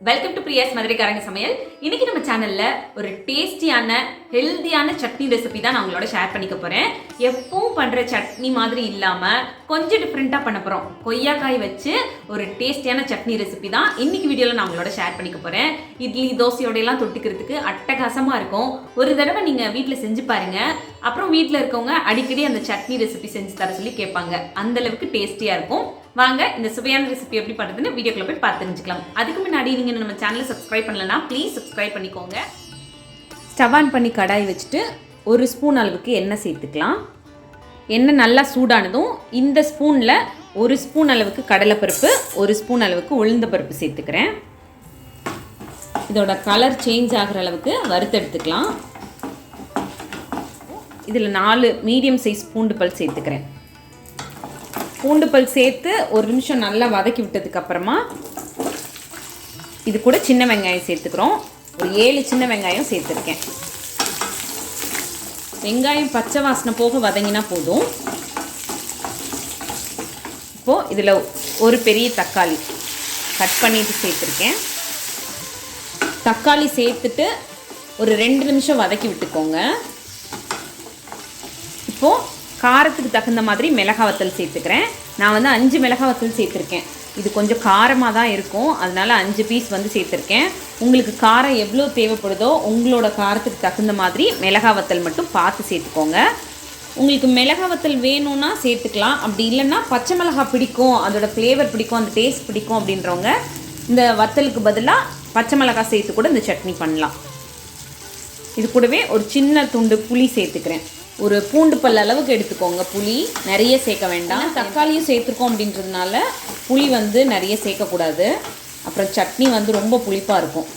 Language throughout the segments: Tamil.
வெல்கம் டு பிரியாஸ் மதுரைக்காரங்க சமையல். இன்னைக்கு நம்ம சேனல்ல ஒரு டேஸ்டியான ஹெல்த்தியான சட்னி ரெசிபி தான் நான் உங்களோட ஷேர் பண்ணிக்க போறேன். எப்பவும் பண்ற சட்னி மாதிரி இல்லாம கொஞ்சம் டிஃப்ரெண்டா பண்ண போறோம். கொய்யாக்காய் வச்சு ஒரு டேஸ்டியான சட்னி ரெசிபி தான் இன்னைக்கு வீடியோல நான் உங்களோட ஷேர் பண்ணிக்க போறேன். இட்லி தோசையோட எல்லாம் தொட்டுக்கிறதுக்கு அட்டகாசமா இருக்கும். ஒரு தடவை நீங்க வீட்டில் செஞ்சு பாருங்க. அப்புறம் வீட்டில் இருக்கவங்க அடிக்கடி அந்த சட்னி ரெசிபி செஞ்சு தர சொல்லி கேட்பாங்க. அந்த அளவுக்கு டேஸ்டியா இருக்கும். வாங்க இந்த சுவையான ரெசிபி எப்படி பண்ணுறதுன்னு வீடியோக்குள்ள போய் பார்த்து தெரிஞ்சுக்கலாம். அதுக்கு முன்னாடி நீங்கள் நம்ம சேனலை சப்ஸ்கிரைப் பண்ணலன்னா ப்ளீஸ் சப்ஸ்கிரைப் பண்ணிக்கோங்க. ஸ்டவ் ஆன் பண்ணி கடாய் வச்சுட்டு ஒரு ஸ்பூன் அளவுக்கு எண்ணெய் சேர்த்துக்கலாம். எண்ணெய் நல்லா சூடானதும் இந்த ஸ்பூனில் ஒரு ஸ்பூன் அளவுக்கு கடலைப்பருப்பு ஒரு ஸ்பூன் அளவுக்கு உளுந்த பருப்பு சேர்த்துக்கிறேன். இதோட கலர் சேஞ்ச் ஆகிற அளவுக்கு வறுத்தெடுத்துக்கலாம். இதில் நாலு மீடியம் சைஸ் பூண்டு பல் சேர்த்துக்கிறேன். பூண்டு பல் சேர்த்து ஒரு நிமிஷம் நல்லா வதக்கி விட்டதுக்கு அப்புறமா இது கூட சின்ன வெங்காயம் சேர்த்துக்கிறோம். ஒரு ஏழு சின்ன வெங்காயம் சேர்த்துருக்கேன். வெங்காயம் பச்சை வாசனை போக வதங்கினா போதும். இப்போது இதில் ஒரு பெரிய தக்காளி கட் பண்ணிட்டு சேர்த்துருக்கேன். தக்காளி சேர்த்துட்டு ஒரு ரெண்டு நிமிஷம் வதக்கி விட்டுக்கோங்க. இப்போது காரத்துக்கு தகுந்த மாதிரி மிளகா வத்தல் சேர்த்துக்கிறேன். நான் வந்து அஞ்சு மிளகா வத்தல் சேர்த்துருக்கேன். இது கொஞ்சம் காரமாக தான் இருக்கும். அதனால் அஞ்சு பீஸ் வந்து சேர்த்துருக்கேன். உங்களுக்கு காரம் எவ்வளோ தேவைப்படுதோ உங்களோட காரத்துக்கு தகுந்த மாதிரி மிளகா வத்தல் மட்டும் பார்த்து சேர்த்துக்கோங்க. உங்களுக்கு மிளகா வத்தல் வேணும்னா சேர்த்துக்கலாம். அப்படி இல்லைன்னா பச்சை மிளகா பிடிக்கும். அதோடய ஃப்ளேவர் பிடிக்கும். அந்த டேஸ்ட் பிடிக்கும் அப்படின்றவங்க இந்த வத்தலுக்கு பதிலாக பச்சை மிளகா சேர்த்து கூட இந்த சட்னி பண்ணலாம். இது கூடவே ஒரு சின்ன துண்டு புளி சேர்த்துக்கிறேன். ஒரு பூண்டு பல் அளவுக்கு எடுத்துக்கோங்க. புளி நிறைய சேர்க்க வேண்டாம். தக்காளியும் சேர்த்துருக்கோம் அப்படின்றதுனால புளி வந்து நிறைய சேர்க்கக்கூடாது. அப்புறம் சட்னி வந்து ரொம்ப புளிப்பாக இருக்கும்.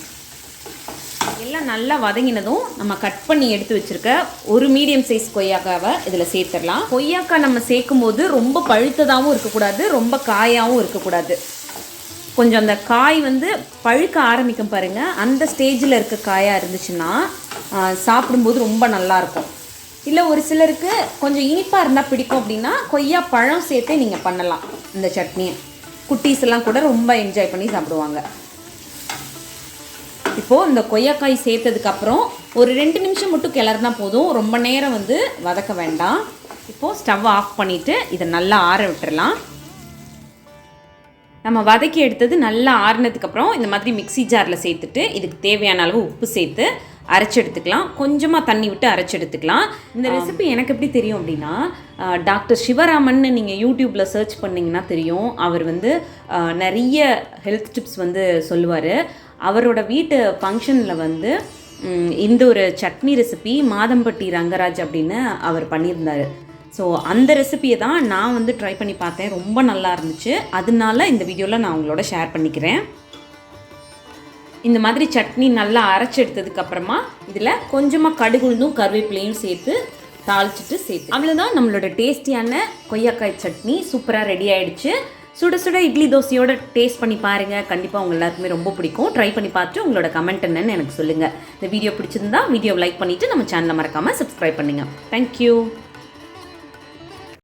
எல்லாம் நல்லா வதங்கினதும் நம்ம கட் பண்ணி எடுத்து வச்சுருக்க ஒரு மீடியம் சைஸ் கொய்யாக்காவை இதில் சேர்த்துடலாம். கொய்யாக்காய் நம்ம சேர்க்கும் போது ரொம்ப பழுத்ததாகவும் இருக்கக்கூடாது ரொம்ப காயாகவும் இருக்கக்கூடாது. கொஞ்சம் அந்த காய் வந்து பழுக்க ஆரம்பிக்கும் பாருங்கள் அந்த ஸ்டேஜில் இருக்க காயாக இருந்துச்சுன்னா சாப்பிடும்போது ரொம்ப நல்லாயிருக்கும் இல்லை ஒரு சிலருக்கு கொஞ்சம் இனிப்பாக இருந்தால் பிடிக்கும் அப்படின்னா கொய்யா பழம் சேர்த்தே நீங்கள் பண்ணலாம் இந்த சட்னியை. குட்டீஸ் எல்லாம் கூட ரொம்ப என்ஜாய் பண்ணி சாப்பிடுவாங்க. இப்போது இந்த கொய்யாக்காய் சேர்த்ததுக்கப்புறம் ஒரு ரெண்டு நிமிஷம் மட்டும் கிளறினா போதும் ரொம்ப நேரம் வந்து வதக்க வேண்டாம். இப்போது ஸ்டவ் ஆஃப் பண்ணிவிட்டு இதை நல்லா ஆற விட்டுறலாம். நம்ம வதக்கி எடுத்தது நல்லா ஆறுனதுக்கப்புறம் இந்த மாதிரி மிக்சி ஜாரில் சேர்த்துட்டு இதுக்கு தேவையான அளவு உப்பு சேர்த்து அரைச்சி எடுத்துக்கலாம் கொஞ்சமாக தண்ணி விட்டு அரைச்சி எடுத்துக்கலாம் இந்த ரெசிபி எனக்கு எப்படி தெரியும் அப்படின்னா டாக்டர் சிவராமன் நீங்கள் யூடியூப்பில் சர்ச் பண்ணிங்கன்னா தெரியும். அவர் வந்து நிறைய ஹெல்த் டிப்ஸ் வந்து சொல்லுவார். அவரோட வீட்டு ஃபங்க்ஷனில் வந்து இந்த ஒரு சட்னி ரெசிபி மாதம்பட்டி ரங்கராஜ் அப்படின்னு அவர் பண்ணியிருந்தார். ஸோ அந்த ரெசிபியை தான் நான் வந்து ட்ரை பண்ணி பார்த்தேன். ரொம்ப நல்லா இருந்துச்சு. அதனால இந்த வீடியோவில் நான் உங்களோட ஷேர் பண்ணிக்கிறேன். இந்த மாதிரி சட்னி நல்லா அரைச்சி எடுத்ததுக்கப்புறமா இதில் கொஞ்சமாக கடுகுழுந்தும் கருவேப்பிலையும் சேர்த்து தாளிச்சிட்டு சேர்த்து. அவ்வளோதான் நம்மளோட டேஸ்டியான கொய்யாக்காய் சட்னி சூப்பராக ரெடி ஆகிடுச்சு சுட சுட இட்லி தோசையோட டேஸ்ட் பண்ணி பாருங்கள் கண்டிப்பாக உங்கள் எல்லாருக்குமே ரொம்ப பிடிக்கும். ட்ரை பண்ணி பார்த்துட்டு உங்களோட கமெண்ட் என்னன்னு எனக்கு சொல்லுங்கள் இந்த வீடியோ பிடிச்சிருந்தா வீடியோ லைக் பண்ணிவிட்டு நம்ம சேனலை மறக்காமல் சப்ஸ்கிரைப் பண்ணுங்கள் தேங்க்யூ